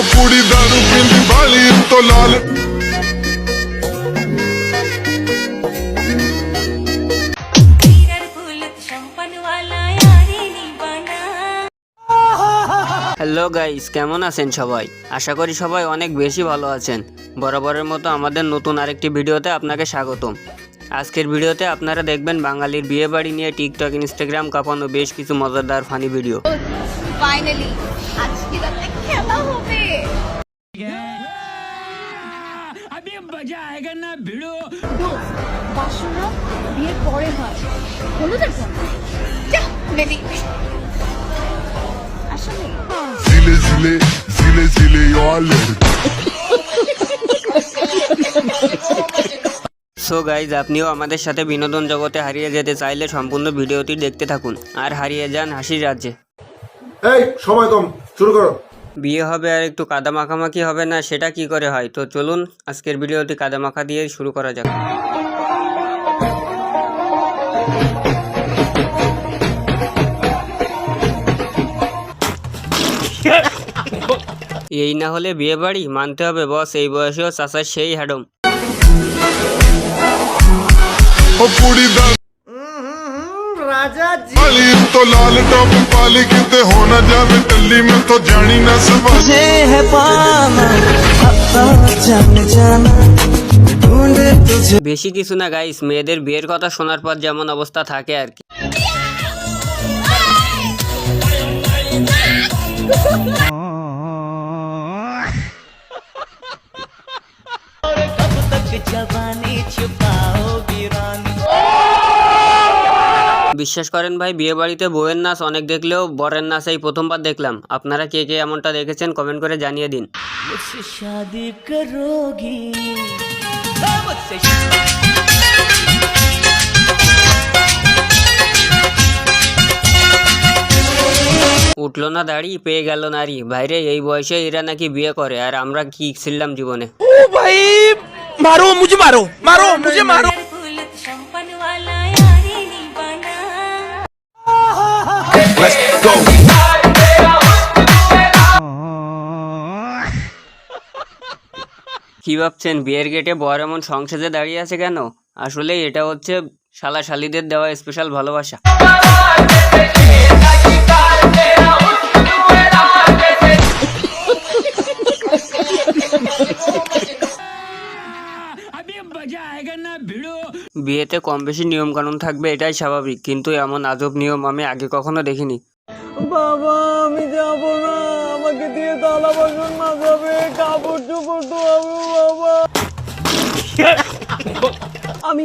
ਉਹ ਕੁੜੀ ਦਾਰੂ ਪੀਂਦੀ ਵਾਲੀ ਉੱਤੋਂ হ্যালো গাইস কেমন আছেন সবাই? আশা করি সবাই অনেক বেশি ভালো আছেন। বরাবরের মতো আমাদের নতুন আরেকটি ভিডিওতে আপনাকে স্বাগতম। আজকের ভিডিওতে আপনারা দেখবেন বাঙালির বিয়ে বাড়ি নিয়ে টিকটক ইনস্টাগ্রাম কাঁপানো বেশ কিছু মজাদার ফানি ভিডিও। ফাইনালি আজকে রাতে খেলা হবে। আমি মজা না ভিড়ো বাসনা বিয়ের পরে হয় বেবি আসলে জিলে জিলে জিলে জিলে অল সো গাইজ আপনিও আমাদের সাথে বিনোদন জগতে হারিয়ে যেতে চাইলে সম্পূর্ণ ভিডিওটি দেখতে থাকুন। আর হারিয়ে যান হাসির রাজ্যে। এই সময় কম শুরু করো। বিয়ে হবে আর একটু কাদা মাখামাখি হবে না সেটা কি করে হয়? তো চলুন আজকের ভিডিওটি কাদা মাখা দিয়ে শুরু করা যাক। এই না হলে বিয়ে বাড়ি? মানতে হবে বস এই বয়সেও চাচার সেই হ্যাডম ओ पूरी दा वाली तो लाल टॉप पाली किते होना जावे टल्ली में तो जानी ना सवाल तुझे है पाना आता जान जाना ढूंढे तुझे বেশি কিছু না গাইস মেয়েদের বিয়ের কথা শোনার পর যেমন অবস্থা থাকে আর কি जवानी छुपाओगी रानी বিশ্বাস করেন ভাই? বিয়ে বাড়িতে বউয়ের নাচ অনেক দেখলেও বরের নাচ এই প্রথমবার দেখলাম। আপনারা কে কে এমনটা দেখেছেন কমেন্ট করে জানিয়ে দিন। উঠল না দাড়ি পেয়ে গেল নারী। ভাইরে এই বয়সে এরা নাকি বিয়ে করে আর আমরা কি ছিলাম জীবনে? ও ভাই মারো মুঝে মারো মারো মুঝে মারো। কি ভাবছেন? বিয়ের গেটে বর এমন সংসদে দাঁড়িয়ে আছে কেন? আসলে এটা হচ্ছে শালা শালিদের দেওয়া স্পেশাল ভালোবাসা। বিয়েতে কম বেশি নিয়ম কানুন থাকবে, এটাই স্বাভাবিক। কিন্তু এমন আজব নিয়ম আমি আগে কখনো দেখিনি। বাবা, আমি যাব না। আমাকে দিয়ে তালা বাসন মাজাবে কাপড় চোপড় ধোয়াবে বাবা। আমি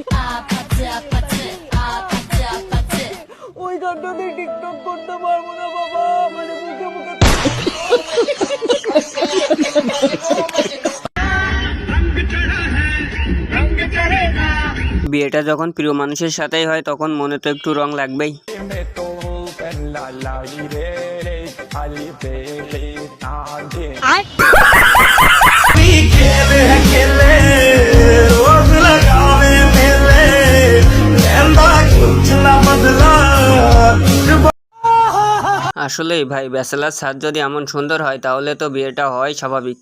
ওই গানটা দিয়ে টিকটক করতে পারব না বাবা। মানে বিয়েটা যখন প্রিয় মানুষের সাথেই হয়, তখন মনে তো একটু রং লাগবেই। আসলেই ভাই ব্যাচেলার সাজ যদি এমন সুন্দর হয় তাহলে তো বিয়েটা হয় স্বাভাবিক।